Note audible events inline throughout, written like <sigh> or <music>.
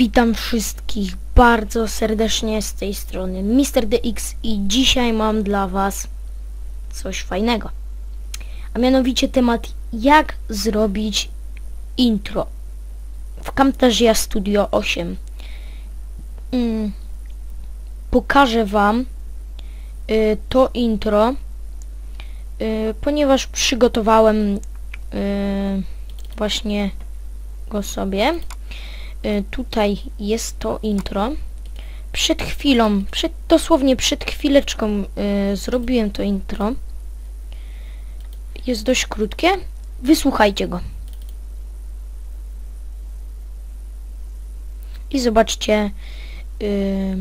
Witam wszystkich bardzo serdecznie z tej strony Mr. DX i dzisiaj mam dla was coś fajnego. A mianowicie temat jak zrobić intro w Camtasia Studio 8. Mm, pokażę wam y, to intro, y, ponieważ przygotowałem y, właśnie go sobie. Y, tutaj jest to intro. Przed chwilą, przed, dosłownie przed chwileczką y, zrobiłem to intro. Jest dość krótkie. Wysłuchajcie go. I zobaczcie y,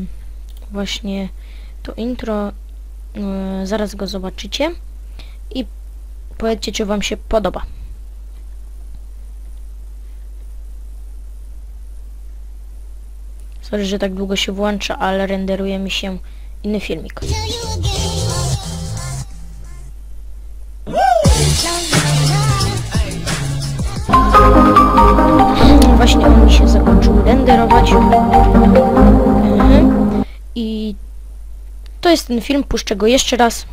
właśnie to intro. Zaraz go zobaczycie. I powiedzcie, czy wam się podoba. Sorry, że tak długo się włącza, ale renderuje mi się inny filmik. Właśnie on mi się zakończył renderować. Mhm. I to jest ten film, puszczę go jeszcze raz.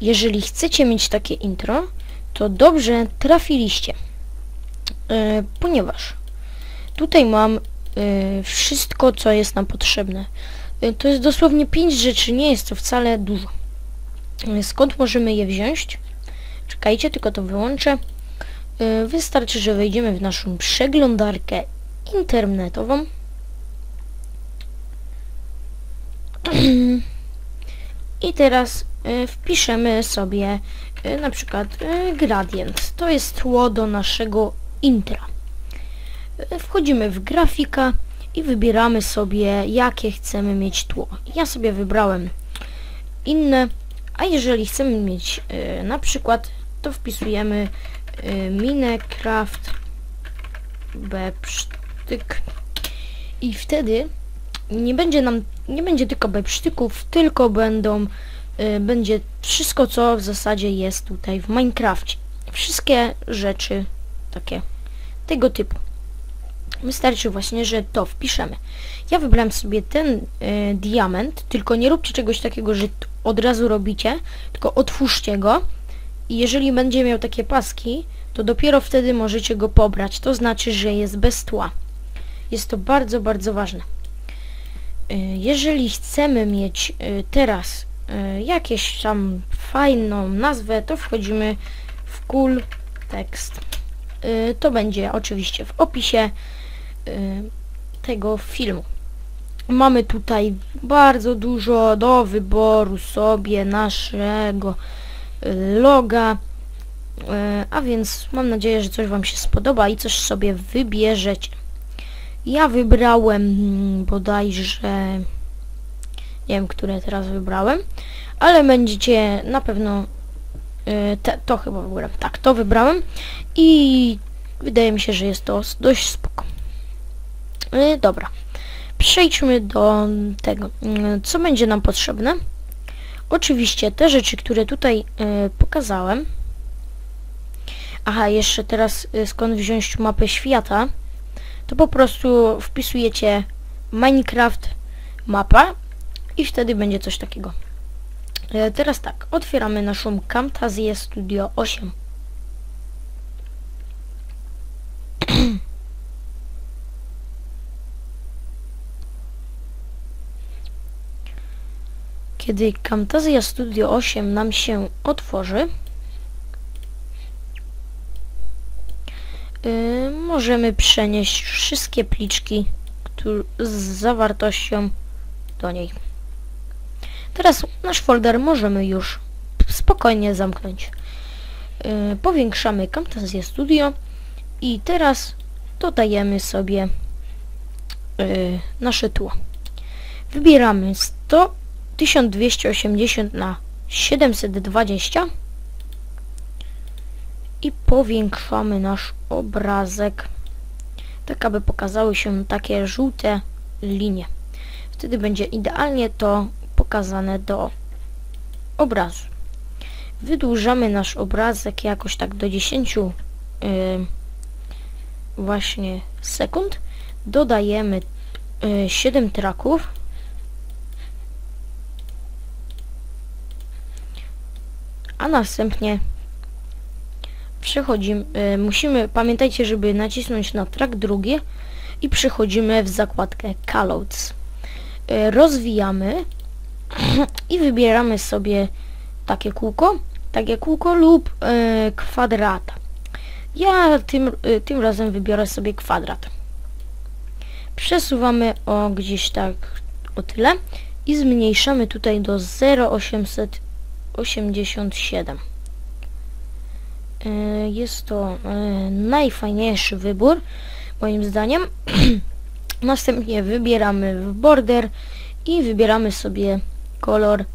Jeżeli chcecie mieć takie intro, to dobrze trafiliście. E, ponieważ tutaj mam e, wszystko, co jest nam potrzebne. E, to jest dosłownie 5 rzeczy, nie jest to wcale dużo. Skąd możemy je wziąć? Czekajcie, tylko to wyłączę. Wystarczy, że wejdziemy w naszą przeglądarkę internetową. I teraz y, wpiszemy sobie y, na przykład y, gradient. To jest tło do naszego intra. Wchodzimy w grafika i wybieramy sobie jakie chcemy mieć tło. Ja sobie wybrałem inne, a jeżeli chcemy mieć na przykład to wpisujemy Minecraft Bepsztyk i wtedy nie będzie nam, nie będzie tylko bepsztyków, tylko będą, y, będzie wszystko, co w zasadzie jest tutaj w Minecrafcie. Wszystkie rzeczy takie tego typu. Wystarczy właśnie, że to wpiszemy. Ja wybrałem sobie ten y, diament, tylko nie róbcie czegoś takiego, że od razu robicie, tylko otwórzcie go i jeżeli będzie miał takie paski, to dopiero wtedy możecie go pobrać. To znaczy, że jest bez tła. Jest to bardzo, bardzo ważne. Y, Jeżeli chcemy mieć y, teraz y, jakieś tam fajną nazwę, to wchodzimy w cool tekst. To będzie oczywiście w opisie tego filmu. Mamy tutaj bardzo dużo do wyboru sobie naszego loga. A więc mam nadzieję, że coś Wam się spodoba i coś sobie wybierzecie. Ja wybrałem mm, bodajże nie wiem, które teraz wybrałem, ale będziecie na pewno y, te, to chyba wybrałem. Tak, to wybrałem i wydaje mi się, że jest to dość spoko. Y, dobra. Przejdźmy do tego, y, co będzie nam potrzebne. Oczywiście te rzeczy, które tutaj y, pokazałem. Aha, jeszcze teraz skąd wziąć mapę świata to po prostu wpisujecie Minecraft mapa i wtedy będzie coś takiego. E, teraz tak, otwieramy naszą Camtasia Studio 8. <clears throat> Kiedy Camtasia Studio 8 nam się otworzy, y, możemy przenieść wszystkie pliczki z zawartością do niej. Teraz nasz folder możemy już spokojnie zamknąć. Y, powiększamy Camtasia Studio i teraz dodajemy sobie y, nasze tło. Wybieramy 100, 1280 na 720 i powiększamy nasz obrazek tak aby pokazały się takie żółte linie. Wtedy będzie idealnie to pokazane do obrazu. wydłużamy nasz obrazek jakoś tak do 10 y, właśnie sekund. Dodajemy y, 7 traków. A następnie przechodzimy, y, musimy, pamiętajcie, żeby nacisnąć na track drugi i przechodzimy w zakładkę Callouts. Y, rozwijamy <clears throat> i wybieramy sobie takie kółko, takie kółko lub y, kwadrata. Ja tym, y, tym razem wybiorę sobie kwadrat. Przesuwamy o gdzieś tak o tyle i zmniejszamy tutaj do 0,887. Y, Jest to y, najfajniejszy wybór, moim zdaniem. <clears throat> Następnie wybieramy w border i wybieramy sobie kolor y,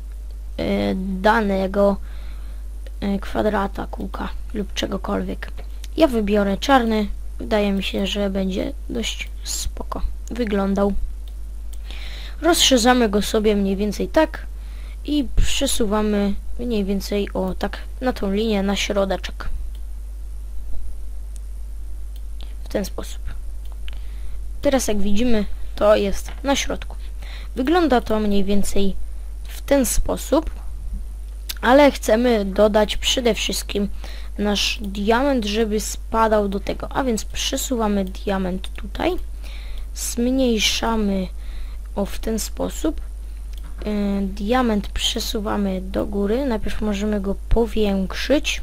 danego kwadrata, kółka lub czegokolwiek. Ja wybiorę czarny. Wydaje mi się, że będzie dość spoko wyglądał. Rozszerzamy go sobie mniej więcej tak i przesuwamy mniej więcej o tak na tą linię na środeczek. W ten sposób. Teraz jak widzimy to jest na środku. Wygląda to mniej więcej w ten sposób, ale chcemy dodać przede wszystkim nasz diament, żeby spadał do tego, a więc przesuwamy diament tutaj, zmniejszamy o w ten sposób, yy, diament przesuwamy do góry, najpierw możemy go powiększyć,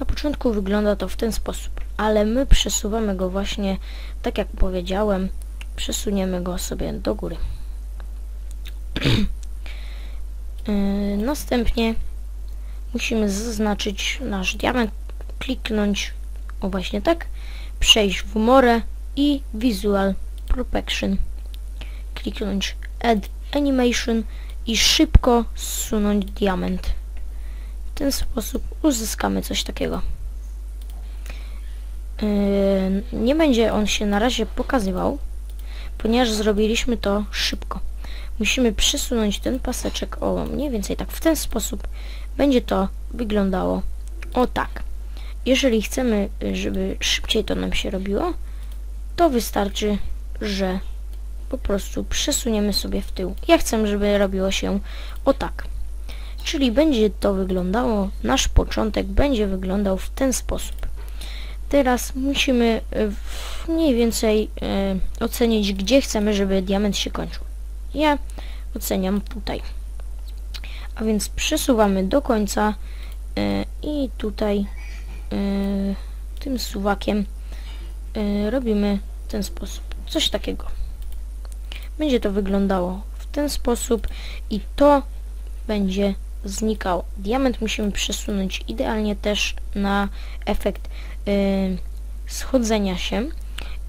na początku wygląda to w ten sposób, ale my przesuwamy go właśnie, tak jak powiedziałem, przesuniemy go sobie do góry. Yy, <clears throat> następnie musimy zaznaczyć nasz diament, kliknąć o właśnie tak, przejść w More i Visual Protection, kliknąć Add Animation i szybko zsunąć diament. W ten sposób uzyskamy coś takiego. Yy, nie będzie on się na razie pokazywał, ponieważ zrobiliśmy to szybko. Musimy przesunąć ten paseczek o mniej więcej tak w ten sposób. Będzie to wyglądało o tak. Jeżeli chcemy, żeby szybciej to nam się robiło, to wystarczy, że po prostu przesuniemy sobie w tył. Ja chcę, żeby robiło się o tak. Czyli będzie to wyglądało, nasz początek będzie wyglądał w ten sposób. Teraz musimy e, mniej więcej e, ocenić, gdzie chcemy, żeby diament się kończył. Ja oceniam tutaj. A więc przesuwamy do końca e, i tutaj tym suwakiem robimy w ten sposób. Coś takiego. Będzie to wyglądało w ten sposób i to będzie znikało. Diament musimy przesunąć idealnie też na efekt schodzenia się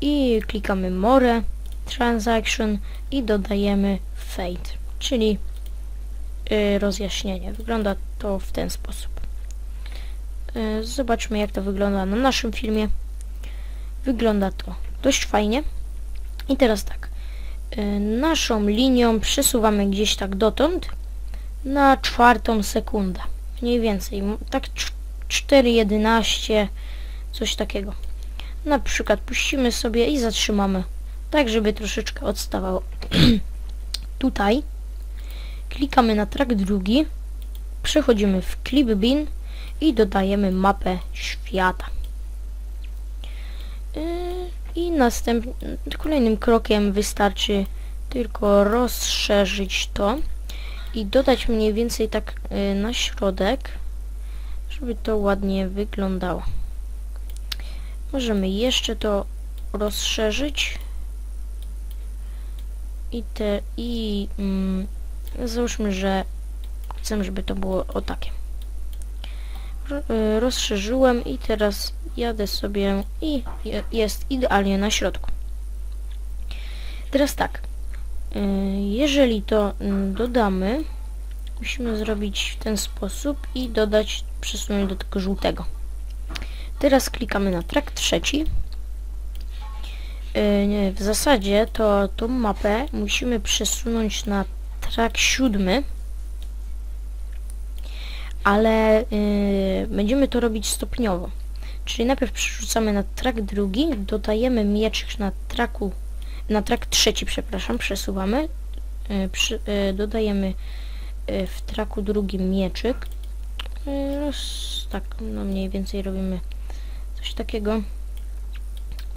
i klikamy More, Transaction i dodajemy Fade, czyli y, rozjaśnienie. Wygląda to w ten sposób. Y, zobaczmy jak to wygląda na naszym filmie. Wygląda to dość fajnie. I teraz tak. Y, naszą linią przesuwamy gdzieś tak dotąd na czwartą sekundę. Mniej więcej. Tak 4.11 coś takiego. Na przykład puścimy sobie i zatrzymamy. Tak, żeby troszeczkę odstawało. <clears throat> Tutaj klikamy na track drugi, przechodzimy w clip bin i dodajemy mapę świata. Yy, I następnym, kolejnym krokiem wystarczy tylko rozszerzyć to i dodać mniej więcej tak yy, na środek, żeby to ładnie wyglądało. Możemy jeszcze to rozszerzyć i te i mm, załóżmy, że chcę, żeby to było o takie. Y, Rozszerzyłem i teraz jadę sobie i je- jest idealnie na środku. Teraz tak, y, jeżeli to mm, dodamy, musimy zrobić w ten sposób i dodać, przesunąć do tego żółtego. Teraz klikamy na track trzeci. Yy, nie, w zasadzie to tą mapę musimy przesunąć na track siódmy. ale yy, będziemy to robić stopniowo. Czyli najpierw przerzucamy na track drugi, dodajemy mieczyk na traku, na track trzeci, przepraszam, przesuwamy, yy, przy, yy, dodajemy yy, w traku drugim mieczyk. Roz- tak, no mniej więcej robimy coś takiego.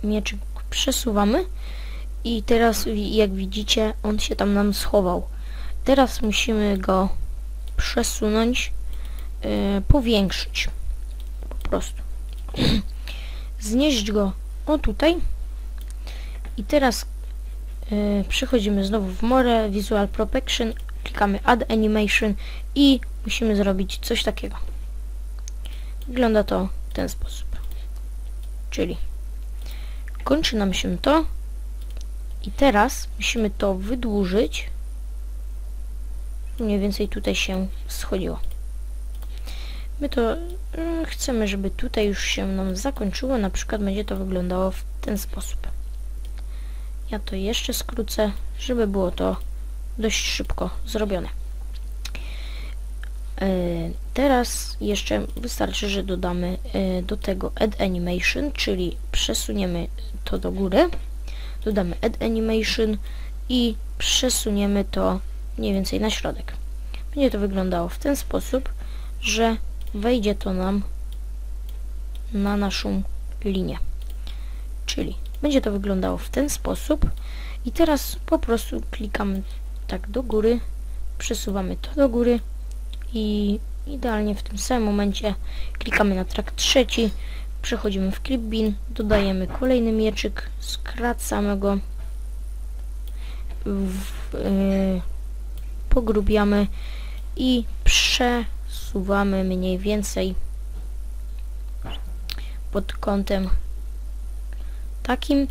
Mieczyk przesuwamy i teraz jak widzicie on się tam nam schował. Teraz musimy go przesunąć, yy, powiększyć po prostu. <clears throat> Znieść go o tutaj i teraz yy, przechodzimy znowu w More, Visual Protection, klikamy Add Animation i musimy zrobić coś takiego. Wygląda to w ten sposób. Czyli kończy nam się to i teraz musimy to wydłużyć. Mniej więcej tutaj się schodziło. My to y, chcemy, żeby tutaj już się nam zakończyło. Na przykład będzie to wyglądało w ten sposób. Ja to jeszcze skrócę, żeby było to dość szybko zrobione. Y, Teraz jeszcze wystarczy, że dodamy y, do tego Add Animation, czyli przesuniemy to do góry, dodamy Add Animation i przesuniemy to mniej więcej na środek. Będzie to wyglądało w ten sposób, że wejdzie to nam na naszą linię. Czyli będzie to wyglądało w ten sposób i teraz po prostu klikamy tak do góry, przesuwamy to do góry i idealnie w tym samym momencie klikamy na track trzeci, przechodzimy w clip bin, dodajemy kolejny mieczyk, skracamy go, w, yy, pogrubiamy i przesuwamy mniej więcej pod kątem takim.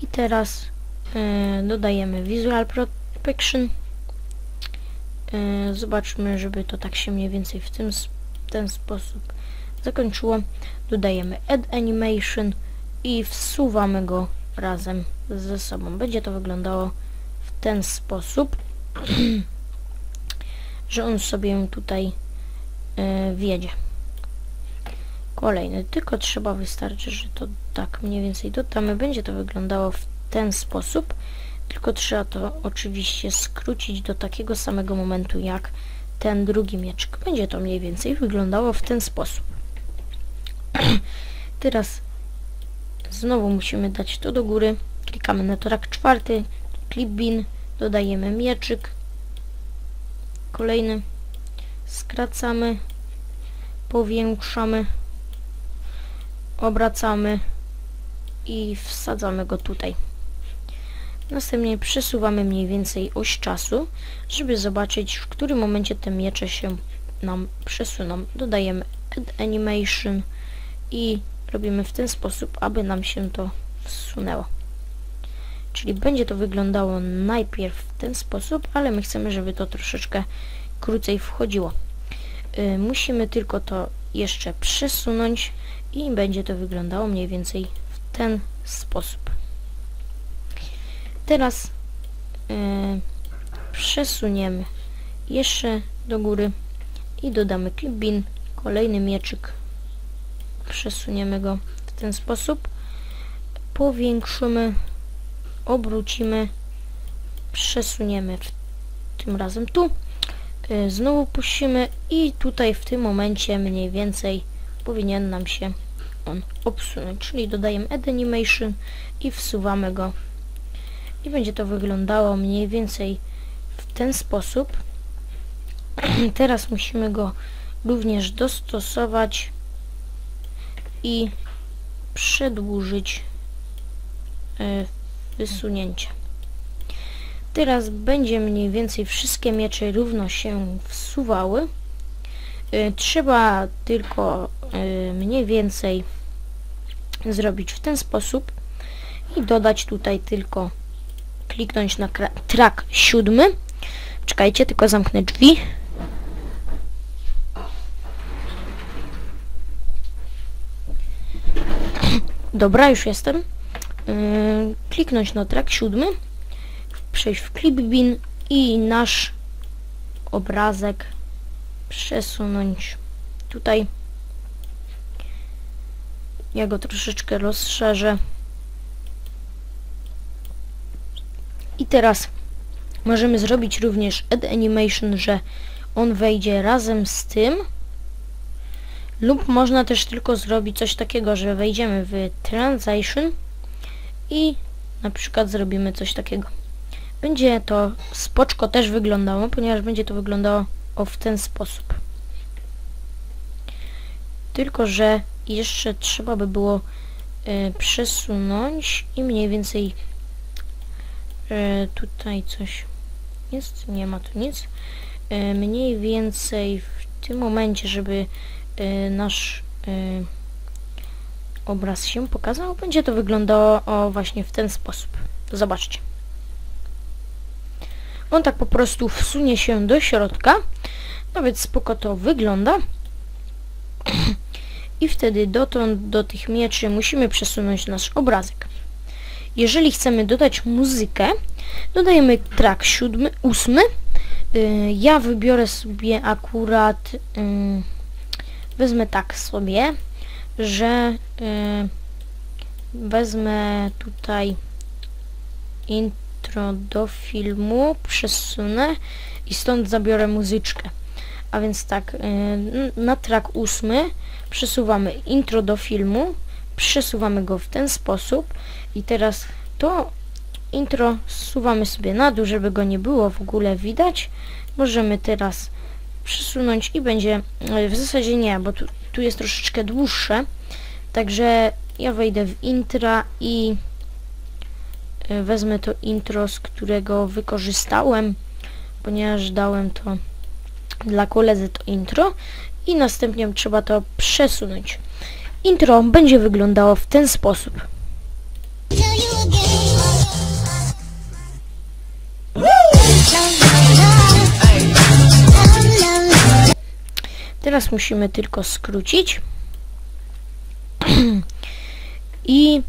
I teraz yy, dodajemy Visual Protection Zobaczmy, żeby to tak się mniej więcej w tym ten sposób zakończyło. Dodajemy Add Animation i wsuwamy go razem ze sobą. Będzie to wyglądało w ten sposób, <clears throat> że on sobie tutaj yy, wjedzie. Kolejny, tylko trzeba wystarczy, że to tak mniej więcej dodamy. Będzie to wyglądało w ten sposób. Tylko trzeba to oczywiście skrócić do takiego samego momentu jak ten drugi mieczek. Będzie to mniej więcej wyglądało w ten sposób. <clears throat> Teraz znowu musimy dać to do góry. Klikamy na track czwarty, clip bin, dodajemy mieczyk. Kolejny. Skracamy, powiększamy, obracamy i wsadzamy go tutaj. Następnie przesuwamy mniej więcej oś czasu, żeby zobaczyć w którym momencie te miecze się nam przesuną. Dodajemy Add Animation i robimy w ten sposób, aby nam się to wsunęło. Czyli będzie to wyglądało najpierw w ten sposób, ale my chcemy, żeby to troszeczkę krócej wchodziło. Y, musimy tylko to jeszcze przesunąć i będzie to wyglądało mniej więcej w ten sposób. Teraz e, przesuniemy jeszcze do góry i dodamy clip bin, kolejny mieczyk, przesuniemy go w ten sposób, powiększymy, obrócimy, przesuniemy w, tym razem tu, e, znowu puścimy i tutaj w tym momencie mniej więcej powinien nam się on obsunąć, czyli dodajemy Add Animation i wsuwamy go i będzie to wyglądało mniej więcej w ten sposób. <clears throat> Teraz musimy go również dostosować i przedłużyć e, wysunięcie. Teraz będzie mniej więcej wszystkie miecze równo się wsuwały. E, Trzeba tylko e, mniej więcej zrobić w ten sposób i dodać tutaj tylko kliknąć na track siódmy. Czekajcie, tylko zamknę drzwi. Dobra, już jestem. Yy, kliknąć na track siódmy, przejść w clip bin i nasz obrazek przesunąć tutaj. Ja go troszeczkę rozszerzę. I teraz możemy zrobić również add animation, że on wejdzie razem z tym. Lub można też tylko zrobić coś takiego, że wejdziemy w transition i na przykład zrobimy coś takiego. Będzie to spoczko też wyglądało, ponieważ będzie to wyglądało w ten sposób. Tylko, że jeszcze trzeba by było y, przesunąć i mniej więcej tutaj coś jest, nie ma tu nic. Y, mniej więcej w tym momencie, żeby nasz obraz się pokazał, będzie to wyglądało właśnie w ten sposób. Zobaczcie. On tak po prostu wsunie się do środka, nawet spoko to wygląda. <clears throat> I wtedy dotąd do tych mieczy musimy przesunąć nasz obrazek. Jeżeli chcemy dodać muzykę, dodajemy track siódmy, ósmy. Yy, ja wybiorę sobie akurat, yy, wezmę tak sobie, że yy, wezmę tutaj intro do filmu, przesunę i stąd zabiorę muzyczkę. A więc tak, na track ósmy przesuwamy intro do filmu, przesuwamy go w ten sposób i teraz to intro zsuwamy sobie na dół, żeby go nie było w ogóle widać. Możemy teraz przesunąć i będzie, yy, w zasadzie nie, bo tu, tu jest troszeczkę dłuższe, także ja wejdę w intra i yy, wezmę to intro, z którego wykorzystałem, ponieważ dałem to dla koledzy to intro i następnie trzeba to przesunąć. Intro będzie wyglądało w ten sposób. Teraz musimy tylko skrócić <clears throat> i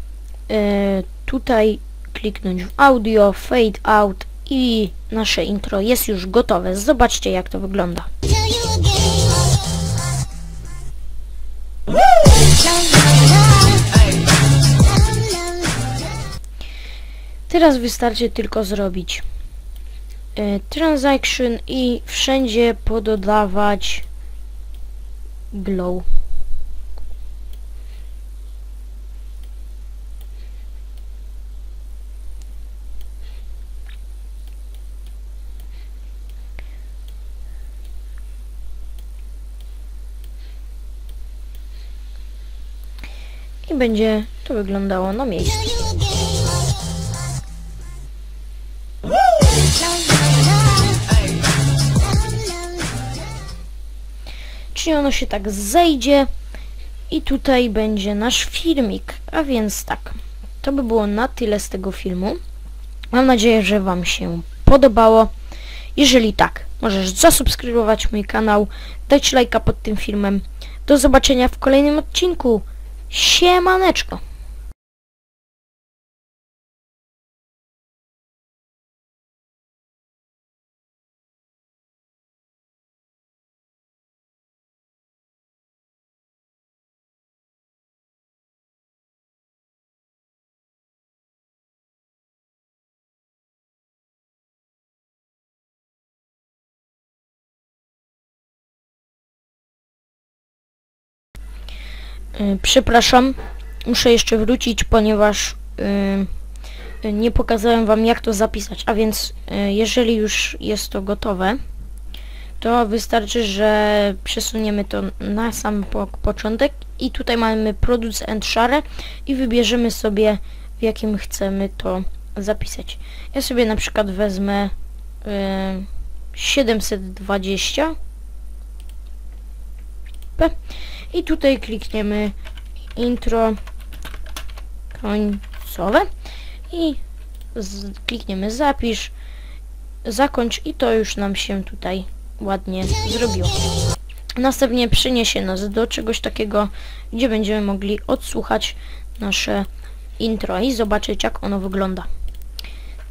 e, tutaj kliknąć w audio, fade out i nasze intro jest już gotowe. Zobaczcie jak to wygląda. Teraz wystarczy tylko zrobić y, transaction i wszędzie pododawać glow. i będzie to wyglądało na miejscu. Czyli ono się tak zejdzie i tutaj będzie nasz filmik. A więc tak, to by było na tyle z tego filmu. Mam nadzieję, że Wam się podobało. Jeżeli tak, możesz zasubskrybować mój kanał, dać lajka pod tym filmem. Do zobaczenia w kolejnym odcinku. Siemaneczko. Y, przepraszam, muszę jeszcze wrócić, ponieważ y, nie pokazałem wam jak to zapisać, a więc jeżeli już jest to gotowe, to wystarczy, że przesuniemy to na sam po początek i tutaj mamy Produce and Share i wybierzemy sobie w jakim chcemy to zapisać. Ja sobie na przykład wezmę 720 p i tutaj klikniemy intro końcowe i klikniemy zapisz, zakończ i to już nam się tutaj ładnie zrobiło. Następnie przyniesie nas do czegoś takiego, gdzie będziemy mogli odsłuchać nasze intro i zobaczyć jak ono wygląda.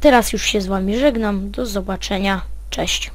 Teraz już się z Wami żegnam. Do zobaczenia. Cześć.